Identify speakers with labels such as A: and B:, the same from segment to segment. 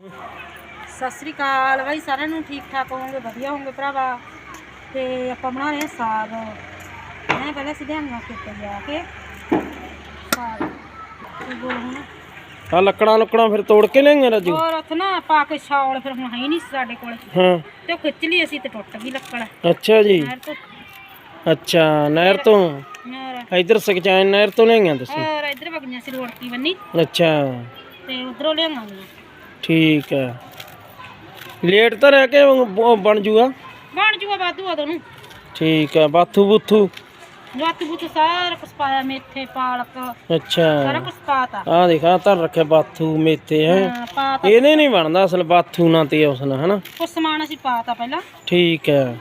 A: ਸਤਿ ਸ੍ਰੀ ਅਕਾਲ ਬਾਈ ਸਾਰਿਆਂ ਨੂੰ ਠੀਕ ਠਾਕ ਹੋਵੋਗੇ? ਵਧੀਆ ਹੋਵੋਗੇ ਭਰਾਵਾ? ਤੇ ਆਪਾਂ ਬਣਾ ਰਹੇ ਹਾਂ ਸਾਗ। ਮੈਂ ਪਹਿਲਾਂ ਸਿਧਿਆਂਗਾ ਖੇਤ ਜਾ ਕੇ ਸਾਗ
B: ਆ ਲੱਕੜਾਂ ਲੁੱਕੜਾਂ ਫਿਰ ਤੋੜ ਕੇ ਲਿਆਂਗੇ ਰਾਜੂ?
A: ਹੋਰ ਉੱਥੇ ਨਾ ਪਾ ਕੇ ਛਾਲ ਫਿਰ ਹੁਣ ਹੈ ਹੀ ਨਹੀਂ ਸਾਡੇ ਕੋਲ।
B: ਹਾਂ।
A: ਤੇ ਉਹ ਖਿੱਚ ਲਈ ਅਸੀਂ ਤੇ ਟੁੱਟ ਗਈ ਲੱਕੜ।
B: ਅੱਛਾ ਜੀ।
A: ਨਹਿਰ ਤੋਂ।
B: ਅੱਛਾ ਨਹਿਰ ਤੋਂ? ਇਧਰ ਸਕਚੈਨ ਨਹਿਰ ਤੋਂ ਲਿਆਂਗੇ ਤੁਸੀਂ?
A: ਹੋਰ ਇੱਧਰ ਵਗੀਆਂ ਸੀ ਰੋੜਕੀ ਬੰਨੀ।
B: ਅੱਛਾ।
A: ਤੇ ਉਧਰੋਂ ਲਿਆਵਾਂਗੇ
B: ਠੀਕ ਹੈ। ਲੇਟ ਤਾਂ ਰਹਿ ਕੇ ਬਣ ਜੂਗਾ।
A: ਬਣ ਜੂਗਾ ਵਾਧੂ ਉਦੋਂ ਨੂੰ
B: ਠੀਕ ਹੈ ਬਾਥੂ ਬੁੱਥੂ।
A: ਜੱਤ ਬੁੱਤ ਸਾਰਾ ਕੁਛ ਪਾਇਆ ਮੇਥੇ ਪਾਲਕ। ਸਾਰਾ
B: ਅੱਛਾ
A: ਕੁਛ ਪਾਤਾ
B: ਆ ਦੇਖਾ ਤਾਂ ਰੱਖਿਆ ਬਾਥੂ ਮੇਥੇ ਹੈ।
A: ਹਾਂ ਪਾਤਾ
B: ਇਹਨੇ ਨਹੀਂ ਬਣਦਾ ਅਸਲ ਬਾਥੂ ਨਾਲ ਤੇ ਉਸ ਨਾਲ ਹਨਾ?
A: ਕੁਛ ਸਮਾਨ ਅਸੀਂ ਪਾਤਾ ਪਹਿਲਾਂ।
B: ਠੀਕ ਹੈ।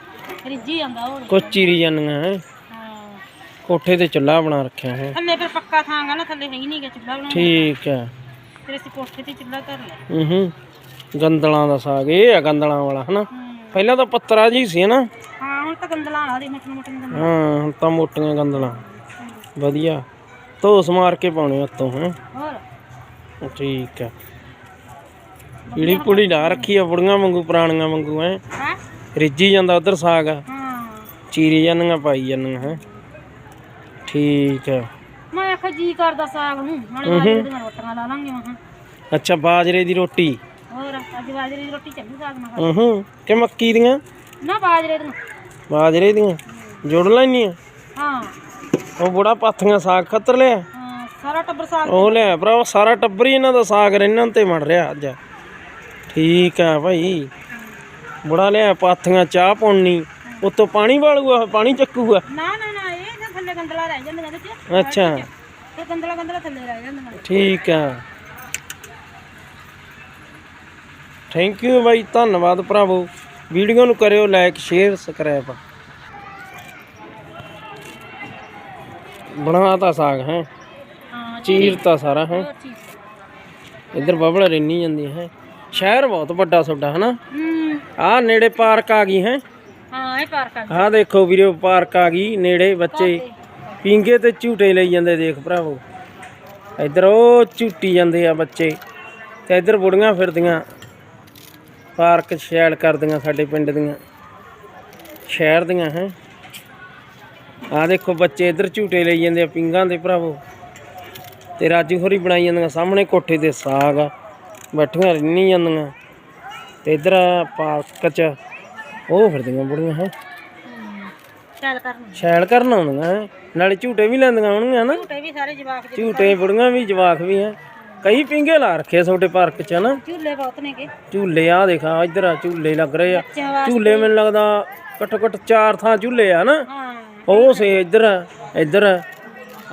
A: ਰਿੱਝੀ ਜਾਂਦਾ ਹੋਰ।
B: ਕੁਛ ਚੀਰੀ ਜਾਂਦੀਆਂ ਹੈ।
A: ਹਾਂ।
B: ਕੋਠੇ ਤੇ ਚੁੱਲ੍ਹਾ ਬਣਾ ਰੱਖਿਆ ਹੈ।
A: ਥੱਲੇ ਫਿਰ ਪੱਕਾ ਥਾਂਗਾ ਨਾ ਥੱਲੇ ਹੈ ਹੀ ਨਹੀਂ ਗਾ ਚੁੱਲ੍ਹਾ ਬਣਾਉਣਾ
B: ਠੀਕ ਹੈ।
A: ਫਿਰ ਅਸੀਂ ਕੋਠੇ ਤੇ ਚੁੱਲ੍ਹਾ ਧਰ ਲਿਆ।
B: ਹੂੰ ਗੰਦਲਾਂ ਦਾ ਸਾਗ ਇਹ ਆ ਗੰਦਲਾਂ ਵਾਲਾ ਹਨਾ। ਪਹਿਲਾਂ ਤਾਂ ਪੱਤਰਾ ਜੀ ਸੀ ਹਨਾ?
A: ਹਾਂ ਹੁਣ ਤਾਂ ਗੰਦਲਾਂ ਲਾ ਦੇ ਮਟਨ ਮਟਨ ਗੰਦਲਾਂ।
B: ਹਾਂ ਹੁਣ ਤਾਂ ਮੋਟੀਆਂ ਗੰਦਲਾਂ। ਵਧੀਆ। ਧੋਸ ਮਾਰ ਕੇ ਪਾਉਣੇ ਉੱਤੋਂ ਹੈ?
A: ਹੋਰ?
B: ਠੀਕ ਹੈ ਪੀੜੀ ਪੁੜੀ ਲਾ ਰੱਖੀ ਆ ਬੁੜੀਆਂ ਵਾਂਗੂ ਪੁਰਾਣੀਆਂ ਵਾਂਗੂ ਹਾਂ? ਰਿੱਝੀ ਜਾਂਦਾ ਉਧਰ ਸਾਗ।
A: ਹਾਂ।
B: ਚੀਰੀ ਜਾਂਦੀਆਂ ਪਾਈ ਜਾਂਦੀਆਂ ਹੈ? ਠੀਕ ਹੈ
A: ਮੈਂ ਆਖਿਆ ਜੀ ਕਰਦਾ ਸਾਗ ਨੂੰ ਨਾਲੇ ਬਾਜਰੇ ਦੀਆਂ ਰੋਟੀਆਂ ਲਾ ਲਾਂਗੇ ਮਹਾਂ
B: ਅੱਛਾ ਬਾਜਰੇ ਦੀ ਰੋਟੀ?
A: ਹੋਰ ਅੱਜ ਬਾਜਰੇ ਦੀ ਰੋਟੀ ਚੱਲੂ ਸਾਗ ਨਾਲ।
B: ਹੂੰ ਕਿ ਮੱਕੀ ਦੀਆਂ?
A: ਨਾ ਬਾਜਰੇ ਦੀਆਂ।
B: ਬਾਜਰੇ ਦੀਆਂ? ਜੋੜ ਲੈਣੀਆਂ
A: ਹਾਂ।
B: ਉਹ ਬੁੜਾ ਪਾਥੀਆਂ ਸਾਗ ਖੱਤਰ ਲਿਆ।
A: ਹਾਂ ਸਾਰਾ ਟੱਬਰ ਸਾਗ
B: ਉਹ ਲੈ ਭਰਾ ਸਾਰਾ ਟੱਬਰ ਹੀ ਇਹਨਾਂ ਦਾ ਸਾਗ ਰਹਿਣਾ ਤੇ ਮੜ ਰਿਹਾ ਅੱਜ। ਠੀਕ ਆ ਭਾਈ। ਬੁੜਾ ਲਿਆ ਪਾਥੀਆਂ ਚਾਹ ਪਾਉਣੀ। ਉਤੋਂ ਪਾਣੀ ਵਾਲੂਗਾ ਪਾਣੀ ਚੱਕੂਗਾ।
A: ਨਾ ਨਾ ਨਾ ਇਹ ਥੱਲੇ ਗੰਦਲਾ ਰਹਿ ਜਾਂਦਾ ਇਹਦੇ ਚ
B: ਅੱਛਾ।
A: ਇਹ ਗੰਦਲਾ ਗੰਦਲਾ ਥੱਲੇ ਰਹਿ ਜਾਂਦਾ
B: ਠੀਕ ਆ। ਥੈਂਕ ਯੂ ਬਾਈ ਧੰਨਵਾਦ ਭਰਾਵੋ। ਵੀਡੀਓ ਨੂੰ ਕਰਿਓ ਲਾਈਕ ਸ਼ੇਅਰ ਸਬਸਕ੍ਰਾਈਬ ਬਣਾਤਾ ਸਾਗ ਹੈ?
A: ਹਾਂ
B: ਚੀਰਤਾ ਸਾਰਾ ਹੈ?
A: ਹੋਰ ਚੀਜ਼
B: ਇੱਧਰ ਬਬਲ ਰਹਿਣੀ ਜਾਂਦੀ ਹੈ? ਸ਼ਹਿਰ ਬਹੁਤ ਵੱਡਾ ਤੁਹਾਡਾ ਹਨਾ?
A: ਹੂੰ।
B: ਆਹ ਨੇੜੇ ਪਾਰਕ ਆ ਗਈ ਹੈ?
A: ਹਾਂ ਇਹ ਪਾਰਕ ਆ
B: ਆਹ ਦੇਖੋ ਵੀਰੋ ਪਾਰਕ ਆ ਗਈ ਨੇੜੇ ਬੱਚੇ। ਪਿੰਗੇ ਤੇ ਝੂਟੇ ਲਈ ਜਾਂਦੇ ਦੇਖ ਭਰਾਵੋ। ਇੱਧਰ ਉਹ ਝੂਟੀ ਜਾਂਦੇ ਆ ਬੱਚੇ ਤੇ ਇੱਧਰ ਬੁੜੀਆਂ ਫਿਰਦੀਆਂ। ਪਾਰਕ ਸ਼ੈਲ ਕਰਦੀਆਂ ਸਾਡੇ ਪਿੰਡ ਦੀਆਂ। ਸ਼ਹਿਰ ਦੀਆਂ ਹੈ। ਆਹ ਦੇਖੋ ਬੱਚੇ ਇੱਧਰ ਝੂਟੇ ਲਈ ਜਾਂਦੇ ਆ ਪਿੰਗਾਂ ਦੇ ਭਰਾਵੋ। ਤੇ ਰਾਜੂ ਹੋਰੀ ਬਣਾਈ ਜਾਂਦੀਆਂ, ਸਾਹਮਣੇ ਕੋਠੇ ਤੇ ਸਾਗ ਆ। ਬੈਠੀਆਂ ਰਹਿਣੀ ਜਾਂਦੀਆਂ। ਤੇ ਇੱਧਰ ਪਾਰਕ ਚ ਉਹ ਫਿਰਦੀਆਂ ਬੁੜੀਆਂ ਹੈ।
A: ਚੱਲ ਕਰਨ।
B: ਸ਼ੈਲ ਕਰਨ ਆਉਂਦੀਆਂ ਹੈ ਨਾਲੇ ਝੂਟੇ ਵੀ ਲੈਂਦੀਆਂ ਹੋਣਗੀਆਂ ਨਾ
A: ਝੂਟੇ ਵੀ ਸਾਰੇ ਜਵਾਕ ਦੇ
B: ਝੂਟੇ ਬੁੜੀਆਂ ਵੀ ਜਵਾਕ ਵੀ ਹੈ ਕਈ ਪਿੰਗੇ ਲਾ ਰੱਖੇ ਤੁਹਾਡੇ ਪਾਰਕ ਚ ਨਾ
A: ਝੂਲੇ ਬਹੁਤ ਨੇਗੇ।
B: ਝੂਲੇ ਆ ਦੇਖਾ ਇੱਧਰ ਆ ਝੂਲੇ ਲੱਗ ਰਹੇ ਆ।
A: ਬੱਚਿਆਂ ਵਾਸਤੇ।
B: ਝੂਲੇ ਮੈਨੂੰ ਲੱਗਦਾ ਘੱਟੋ ਘੱਟ ਚਾਰ ਥਾਂ ਝੂਲੇ ਆ ਨਾ
A: ਹਾਂ।
B: ਉਹ ਸੇ ਇੱਧਰ ਆ, ਇੱਧਰ। ਆ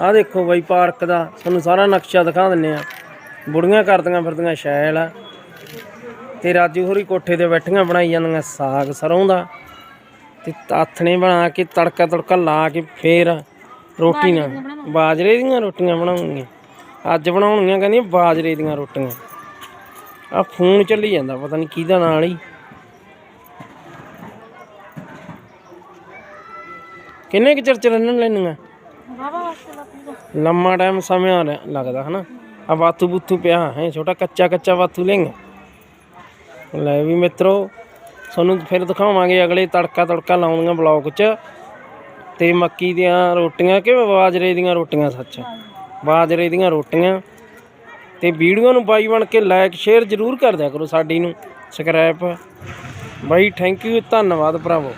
B: ਆਹ ਦੇਖੋ ਬਾਈ ਪਾਰਕ ਦਾ ਤੁਹਾਨੂੰ ਸਾਰਾ ਨਕਸ਼ਾ ਦਿਖਾ ਦਿੰਨੇ ਆ। ਬੁੜੀਆਂ ਕਰਦੀਆਂ ਫਿਰਦੀਆਂ ਸ਼ੈਲ ਆ। ਤੇ ਰਾਜੂ ਹੋਰੀ ਕੋਠੇ ਤੇ ਬੈਠੀਆਂ ਬਣਾਈ ਜਾਂਦੀਆਂ ਸਾਗ ਸਰੋਂ ਦਾ। ਤੇ ਤਾਥਣੇ ਬਣਾ ਕੇ ਤੜਕਾ ਤੜਕਾ ਲਾ ਕੇ ਫੇਰ ਰੋਟੀ ਨਾਲ ਬਾਜਰੇ ਦੀਆਂ ਰੋਟੀਆਂ ਬਣਾਉਣਗੀਆਂ ਅੱਜ ਬਣਾਉਣਗੀਆਂ ਕਹਿੰਦੀਆਂ ਬਾਜਰੇ ਦੀਆਂ ਰੋਟੀਆਂ। ਆ ਫੋਨ ਚੱਲੀ ਜਾਂਦਾ ਪਤਾ ਨਹੀਂ ਕਿਹਦਾ ਨਾਲ ਹੀ। ਕਿੰਨੇ ਕੁ ਚਿਰ ਚ ਰੰਨਣ ਲੈਣੀਆਂ? ਲੰਮਾ ਟਾਈਮ ਸਮਾਂ ਲੱਗਦਾ ਹਨਾ? ਆ ਬਾਥੂ ਬੁੱਥੂ ਪਿਆ ਹੈ ਛੋਟਾ ਕੱਚਾ ਕੱਚਾ ਬਾਥੂ ਲੈਂਗੇ ਲੈ ਵੀ ਮਿੱਤਰੋ ਤੁਹਾਨੂੰ ਫਿਰ ਦਿਖਾਵਾਂਗੇ ਅਗਲੇ ਤੜਕਾ ਤੜਕਾ ਲਾਉਂਦੀਆਂ ਬਲੌਗ 'ਚ। ਤੇ ਮੱਕੀ ਦੀਆਂ ਰੋਟੀਆਂ ਕਿ ਬਾਜਰੇ ਦੀਆਂ ਰੋਟੀਆਂ ਸੱਚ। ਬਾਜਰੇ ਦੀਆਂ ਰੋਟੀਆਂ। ਤੇ ਵੀਡੀਓ ਨੂੰ ਬਾਈ ਬਣ ਕੇ ਲਾਈਕ ਸ਼ੇਅਰ ਜ਼ਰੂਰ ਕਰ ਦਿਆ ਕਰੋ ਸਾਡੀ ਨੂੰ। ਸਬਸਕ੍ਰਾਈਬ ਬਾਈ ਥੈਂਕ ਯੂ ਧੰਨਵਾਦ ਭਰਾਵੋ।